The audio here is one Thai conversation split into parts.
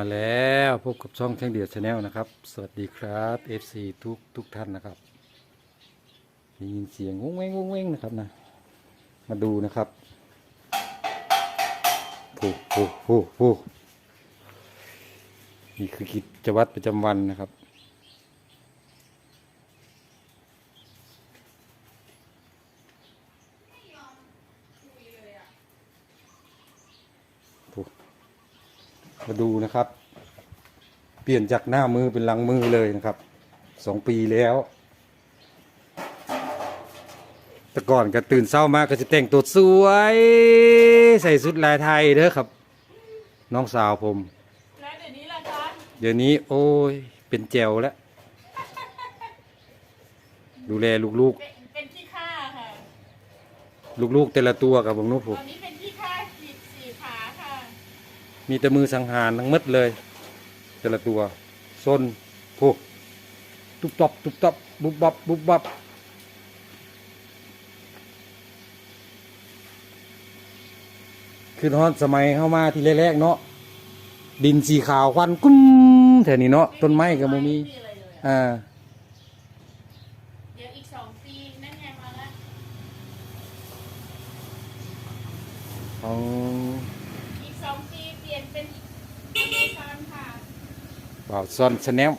มาแล้วพบกับช่องแท่งเดียดชาแนลนะครับ สวัสดีครับ FC ทุกทุกท่านนะครับได้ยินเสียงวงเว้งวงเว้งนะครับนะ มาดูนะครับผู้ผู้ผู้ผู้นี่คือกิจวัตรประจำวันนะครับ มาดูนะครับ เปลี่ยนจากหน้ามือเป็นหลังมือเลยนะครับสองปีแล้ว แต่ก่อนก็ตื่นเช้ามาก็จะแต่งตัวสวย ใส่ชุดลายไทยเด้อครับ น้องสาวผม แล้วเดี๋ยวนี้ล่ะคะเดี๋ยวนี้โอ้ยเป็นแจวแล้ว ดูแลลูกเป็นเป็นขี้ข้าค่ะ ๆ ลูกๆแต่ละตัวกับผมนู้นผตม อนนี้เป็นขี้ข้าสีสีขาค่ะ มีแต่มือสังหารทั้งหมดเลย แต่ละตัวซนพวกตุบตับตุบตับบุบบับบุบบับคือฮอนสมัยเข้ามาที่แรกๆเนาะดินสีขาวควันกุ้มแถวนี้เนาะต้นไม้ก็บ่มีไอะไรเลยอะอ่าเดี๋ยวอีกสองปีนั่นไงมาแล้วของอีกสองปีเป ลี่ยนเป็นอเมซอนค่ะบ่าวซอนชาแนล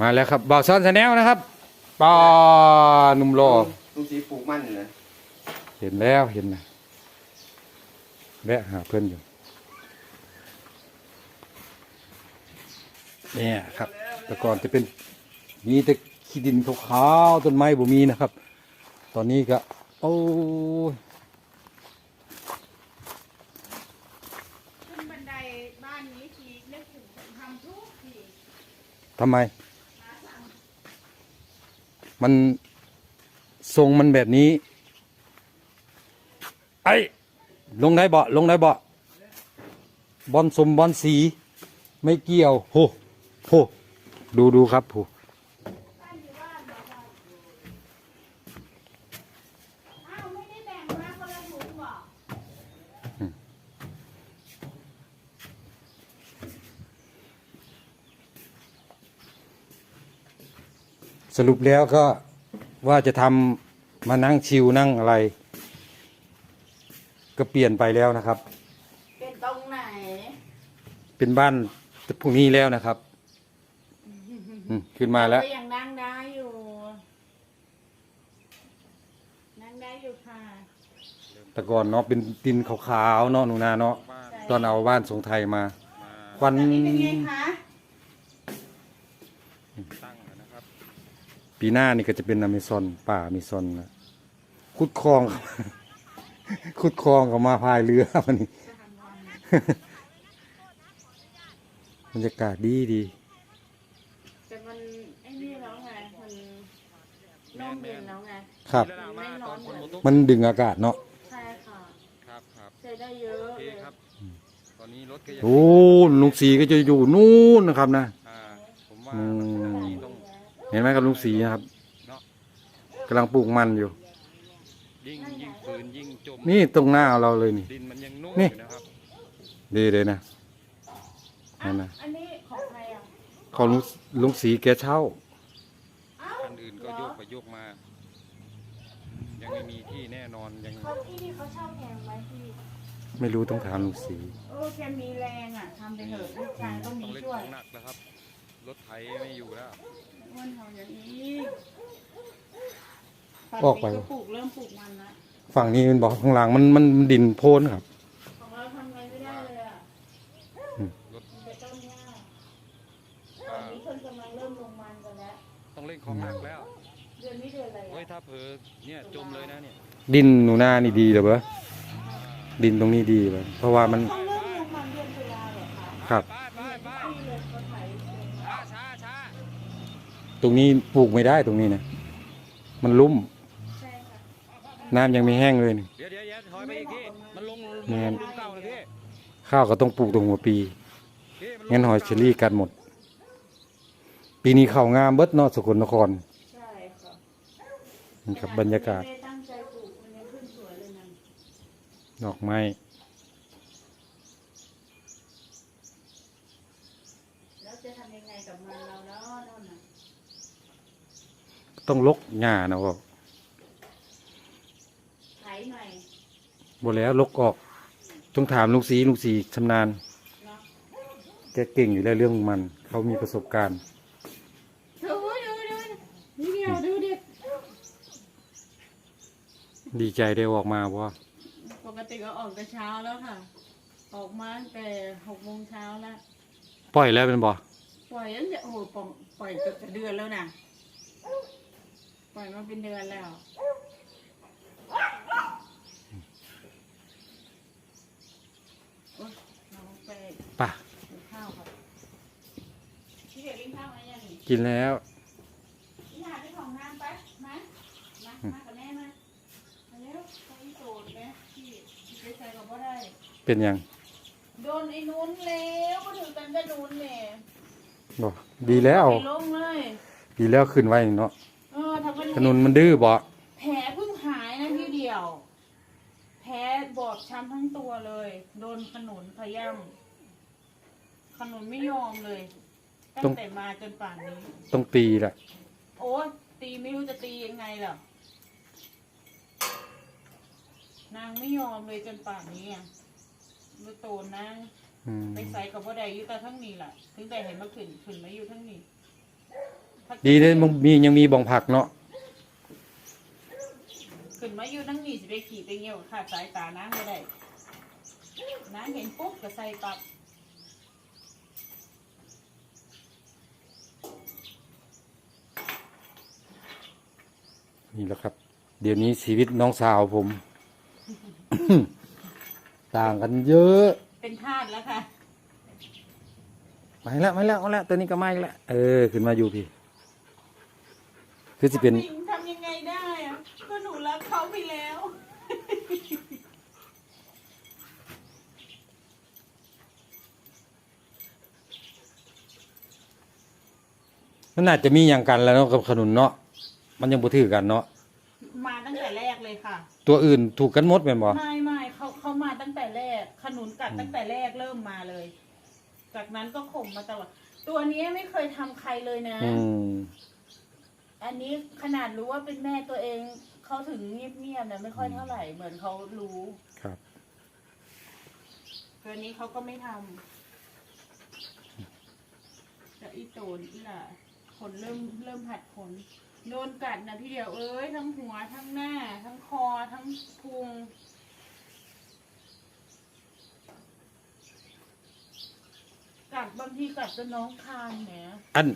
มาแล้วครับบ่าวซอนชาแนลนะครับป้าหนุ่มรอลุงสีปลูกมันนะเห็นแล้วเห็นนะแวะหาเพื่อนอยู่ เนี่ยครับ แต่ก่อนจะเป็น มีแต่ขี้ดินขาวๆต้นไม้บ่มีนะครับ ตอนนี้ก็โอ้ขึ้นบันไดบ้านนี้ทีนึกถึงทำทุกทีทำไม มันทรงมันแบบนี้ ไอ้ลงได้เบาลงได้เบาบอลสมบอลสี ไม่เกี่ยวโหโหดูดูครับโห บ้านอยู่บ้านเหรอคะอ้าวไม่ได้แบ่งมาคนละถุงเหรอ สรุปแล้วก็ว่าจะทำมานั่งชิวนั่งอะไร ก็เปลี่ยนไปแล้วนะครับ เป็นตรงไหน เป็นบ้านพวกนี้แล้วนะครับอืมขึ้นมาแล้ว ก็ยังนั่งได้อยู่ นั่งได้อยู่ค่ะแต่ก่อนเนาะเป็นดินขาวๆเนาะหนูนาเนาะตอนเอาบ้านสงไทยมาควัน ตอนนี้เป็นไงคะ ปีหน้านี่ก็จะเป็นอเมซอนป่าอเมซอนนะขุดคลองเข้ามาขุดคลองเขามาพายเรือมันนี่ บรรยากาศดีดีแต่มันไอ้นี่แล้วไงมันร่มเย็นแล้วไงครับมันไม่ร้อนเหมือนมันดึงอากาศเนาะใช่ค่ะครับครับใช้ได้เยอะโอเคเลยครับ ตอนนี้รถก็ยังโอ้ลุงสีก็จะอยู่นู่นนะครับนะ อ่าผมว่าอืมที่ต้องเห็นไหมครับลุงสีนะครับกำลังปลูกมันอยู่ ยิ่งยิ่งฝืนยิ่งจมนี่ตรงหน้าเราเลยนี่ ดินมันยังนุ่มนี่ อยู่นะครับดีเลยนะอ้านั่วนนะอันนี้ของใครอะของลุงลุงสีแกเช่าอ้าวคันอื่นก็โยกไปโยกมา ยังไม่มีที่แน่นอนยังเขาที่นี่เขาเช่าแพงไหมพี่ไม่รู้ต้องถามลุงสีโอ้แกมีแรงอะทำไปเถอะลูกชายต้องต้มีองเล่นช่ขวยองหนักแล้วครับรถไถไม่อยู่แล้ว อ้วนเขาอย่างนี้ออกไปตนนี้ปลูกเริ่มปลูกมันละฝั่งนี้มันบอกข้างหลังมันมันมันดินโพนครับ ของเราทำไงไม่ได้เลยอะอืมรถมันจะต้นหญ้าตออ่านนี้คนกำลังเริ่มลงมันกันแล้ว ต้องเล่นของหนักแล้ว เดือนนี้เดือนอะไรเฮ้ย อะถ้าเผลอเนี่ยจมเลยนะเนี่ย ดินหนูหน้านี่ดีเลยเบ้อดินตรงนี้ดีเลยเพราะว่ามันเขาเริ่มลงมันเดือนตุลาเหรอคะครับ ไปไปไปที่เลยเขาไถเองช้าช้าช้า ตรงนี้ปลูกไม่ได้ตรงนี้นะมันลุ่ม ใช่ค่ะน้ำยังไม่แห้งเลยนี่เดี๋ยวเดี๋ยวเดี๋ยวถอยไปอีกทีมันลงแม่นลงเก่าเลยพี่ข้าวก็ต้องปลูกตรงหัวปี พี่มัลงั้นหอยเชอรี่กันหมด ปีนี้ข้าวงามเบิดเนาะสกลนครใช่ค่ะนี่ครับบรรยากาศ ไม่ได้ตั้งใจปลูกมันยังขึ้นสวยเลยนะดอกไม้ แล้วจะทำยังไงกับมันเราเนาะนั่นน่ะ ต้องลกหญ้านะบอกไถใหม่บแล้วลกออก ต้องถามลุงสีลุงสีชำนาญ เนาะแกเก่งอยู่แล้วเรื่องมัน เขามีประสบการณ์ ดูดูดูนี่เดียวดูดิดีใจได้ออกมาว่าปกติก็ออกแต่เช้าแล้วค่ะ ออกมาตั้งแต่หกโมงเช้าแล้ว ปล่อยแล้วเป็นบ่ปล่อยตั้งแต่โอ้โหปล่อยปล่อยเกือบจะเดือนแล้วนะ ปล่อยมาเป็นเดือนแล้ว โอ๊ยน้องไปป่ะ กินข้าวครับพี่เด็กกินข้าวไหมยังนี่กินแล้ว พี่หาไปของน้ำไปมามามากับแม่มามาเร็วไปโสดไหมพี่พี่ไปใส่กับพ่ได้ เป็นยังโดนไอ้นู้นแล้วก็ถือกันกระนูนเนี่ยบ่ดีแล้ว ไปลงเลย ดีแล้วขึ้นไว้เนาะเออทำกัน ขนุนมันดื้อบ่แผลเพิ่งหายนะพี่เดียว แผลบอบช้ำทั้งตัวเลย โดนขนุนขย้ำขนุนไม่ยอมเลย ตั้งแต่มาจนป่านนี้ ต้องตีแหละโอ้ยตีไม่รู้จะตียังไงล่ะนางไม่ยอมเลยจนป่านนี้อะมือโตนนางอืมไปใส่กับว่าใดอยู่แต่ทั้งนี้ล่ะถึงแต่เห็นมาขึ้นขึ้นมาอยู่ทั้งนี้ ดีเลยมันมียังมีบ่องผักเนาะ ขึ้นมาอยู่ทั้งนี้สิไปขี่ไปเงี้ยวขาดสายตานางไม่ได้นางเห็นปุ๊บก็ใส่ปับนี่แหละครับ เดี๋ยวนี้ชีวิตน้องสาวผม ต่างกันเยอะ เป็นทาสแล้วค่ะมาแล้วมาแล้วมาแล้วตัวนี้ก็มาอีกแล้วเออ ขึ้นมาอยู่พี่ คือสิเป็นทำทำยังไงได้อะก็หนูรักเขาไป แล้ว มันน่าจะมีอย่างกันแล้วเนาะกับขนุนเนาะมันยังบ่ถือกันเนาะมาตั้งแต่แรกเลยค่ะ ตัวอื่นถูกกันหมดแม่นบ่ไม่ไม่เขาเขามาตั้งแต่แรก ขนุนกัดอืมตั้งแต่แรกเริ่มมาเลย จากนั้นก็ข่มมาตลอดตัวนี้ไม่เคยทำใครเลยนะ อืม อันนี้ขนาดรู้ว่าเป็นแม่ตัวเอง เขาถึงเงียบๆนะไม่ค่อยเท่าไหร่เหมือนเขารู้ครับ ตัวนี้เขาก็ไม่ทำแต่อีโตนอีหล่ะขนเริ่มเริ่มหัดขนโดนกัดนะพี่เดียวเอ้ยทั้งหัวทั้งหน้า ทั้งคอทั้งพุงกัดบางทีกัดจนน้องคานแหมอัน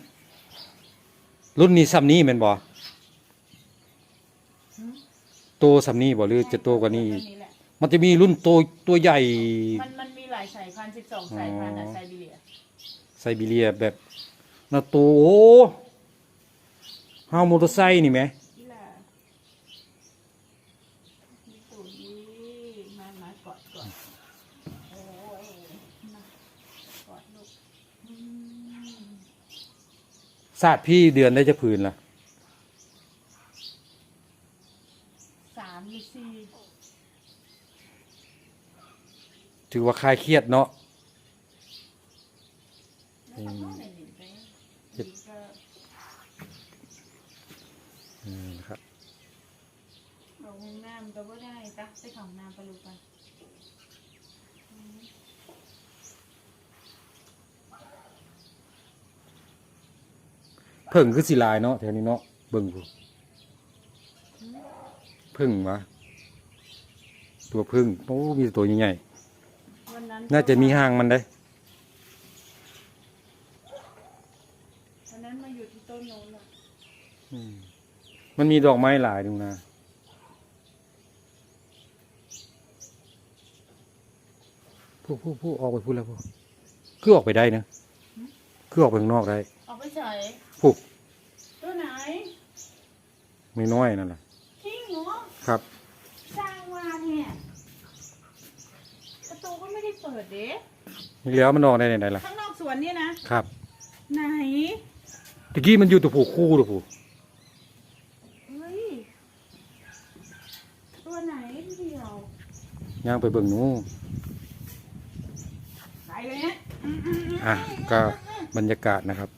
รุ่นนี้ซ้ำนี้แม่นบ่หึ โตซ้ำนี้บ่หรือจะโตกว่านี้อีกแหละมันจะมีรุ่นโตตัวใหญ่ มันมันมีหลายสายพันธุ์สิบสองสายพันธุ์อะอ๋อไซบีเรียไซบีเรียแบบน่าโตโอ้เฮามอเตอร์ไซค์นี่แหมนี่แหละนี่ตูดนี่มามากอดกอดโอ้ยมากอดลูกอืม ศาสตร์พี่เดือนได้จะผืนล่ะ สามหรือสี่ ถือว่าคลายเครียดเนาะแล้วก็ไหนหนึ่งไปเจ็ดนี่ก็อืมนะครับลงน้ำก็บ่ได้จ้ะไปของน้ำไปลูกไปเพิ่งคือสิลายเนาะแถวนี้เนาะเบิ่งผู้เพิ่งวะตัวพึ่งโอ้มีแต่ตัวใหญ่วันนั้นๆ น่าจะมีหางมันได้วันนั้นมาอยู่ที่ต้นโน้นอะอืมมันมีดอกไม้หลายดูนะผู้ผู้ผู้ออกไปพูดแล้วผู้คือออกไปได้นะคือออกไปข้างนอกได้เอาไปใส่ผู้ตัวไหนไม่น้อยนั่นแหละทิ้งเหรอครับ เปิดเด้เลี้ยวมันออกในไหนล่ะข้างนอกสวนนี่นะ ครับไหน ตะกี้มันอยู่ตัวผูกคู่ตัวผูกตัวไหนเดียว ย่างไปเบิ่งนู้ไปเลยนะอืมอืมอืม อะก็บรรยากาศนะครับ